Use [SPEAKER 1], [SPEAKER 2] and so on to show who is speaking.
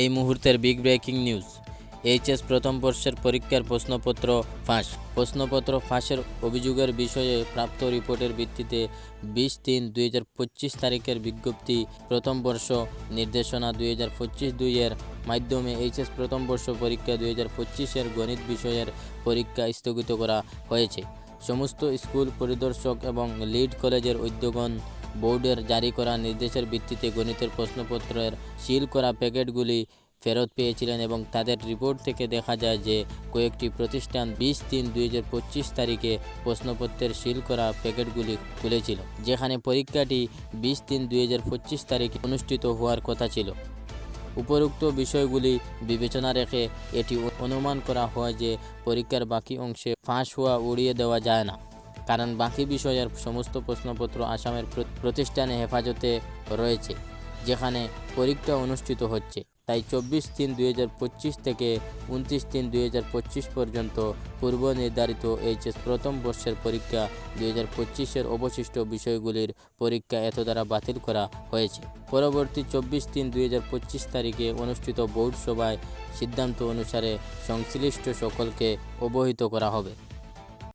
[SPEAKER 1] এই মুহূর্তের big breaking news HS প্রথম বর্ষের পরীক্ষার প্রশ্নপত্র ফাঁস। প্রশ্নপত্র ফাঁসের অভিযোগের বিষয়ে প্রাপ্ত রিপোর্টের ভিত্তিতে বিশ তিন দুই তারিখের বিজ্ঞপ্তি প্রথম বর্ষ নির্দেশনা দুই হাজার পঁচিশ দুইয়ের মাধ্যমে এইচএস প্রথম বর্ষ পরীক্ষা দুই হাজার পঁচিশের গণিত বিষয়ের পরীক্ষা স্থগিত করা হয়েছে। সমস্ত স্কুল পরিদর্শক এবং লিড কলেজের উদ্যোগন বোর্ডের জারি করা নির্দেশের ভিত্তিতে গণিতের প্রশ্নপত্রের সিল করা প্যাকেটগুলি ফেরত পেয়েছিলেন এবং তাদের রিপোর্ট থেকে দেখা যায় যে কয়েকটি প্রতিষ্ঠান বিশ তিন দুই তারিখে প্রশ্নপত্রের সিল করা প্যাকেটগুলি খুলেছিল, যেখানে পরীক্ষাটি বিশ তিন দুই তারিখে অনুষ্ঠিত হওয়ার কথা ছিল। উপরোক্ত বিষয়গুলি বিবেচনা রেখে এটি অনুমান করা হয় যে পরীক্ষার বাকি অংশে ফাঁস হওয়া উড়িয়ে দেওয়া যায় না। কারণ বাকি বিষয়ের সমস্ত প্রশ্নপত্র আসামের প্রতিষ্ঠানে হেফাজতে রয়েছে, যেখানে পরীক্ষা অনুষ্ঠিত হচ্ছে। তাই চব্বিশ তিন দুই থেকে উনত্রিশ তিন দুই পর্যন্ত পূর্ব নির্ধারিত এইচএস প্রথম বর্ষের পরীক্ষা দুই হাজার পঁচিশের অবশিষ্ট বিষয়গুলির পরীক্ষা এত দ্বারা বাতিল করা হয়েছে। পরবর্তী চব্বিশ তিন দুই তারিখে অনুষ্ঠিত বোর্ড সভায় সিদ্ধান্ত অনুসারে সংশ্লিষ্ট সকলকে অবহিত করা হবে।